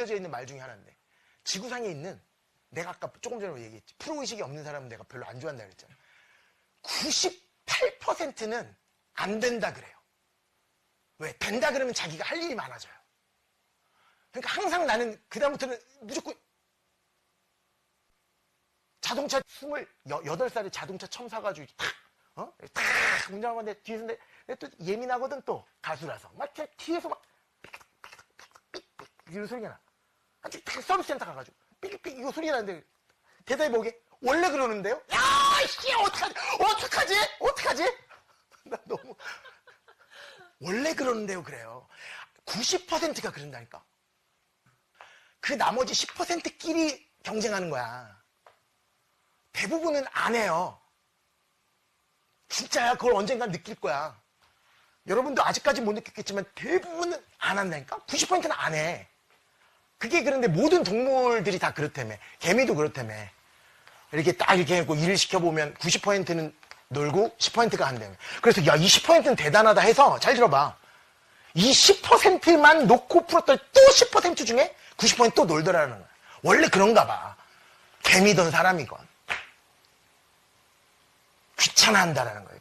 알려져 있는 말 중에 하나인데 지구상에 있는 내가 아까 조금 전에 얘기했지 프로의식이 없는 사람은 내가 별로 안 좋아한다 그랬잖아 98%는 안 된다 그래요 왜? 된다 그러면 자기가 할 일이 많아져요 그러니까 항상 나는 그 다음부터는 무조건 자동차 28살에 자동차 처음 사가지고 탁, 어? 탁 운전하는데 뒤에서 내, 내또 예민하거든 또 가수라서 막 뒤- 뒤에서 막 삑삑삑삑 이런 소리가 나. 아직 탁 서비스 센터 가가지고 삑삑 이거 소리가 나는데 대답해 보게 원래 그러는데요? 야, 씨, 어떡하지? 어떡하지? 어떡하지? 나 너무 원래 그러는데요, 그래요. 90%가 그런다니까. 그 나머지 10%끼리 경쟁하는 거야. 대부분은 안 해요. 진짜야. 그걸 언젠간 느낄 거야. 여러분도 아직까지 못 느꼈겠지만 대부분은 안 한다니까? 90%는 안 해. 그게 그런데 모든 동물들이 다 그렇다며. 개미도 그렇다며. 이렇게 딱 이렇게 해고 일을 시켜보면 90%는 놀고 10%가 한다며. 그래서 야, 이 10%는 대단하다 해서 잘 들어봐. 이 10%만 놓고 풀었더니 또 10% 중에 90%또 놀더라는 거야. 원래 그런가 봐. 개미든 사람이건. 귀찮아 한다라는 거예요.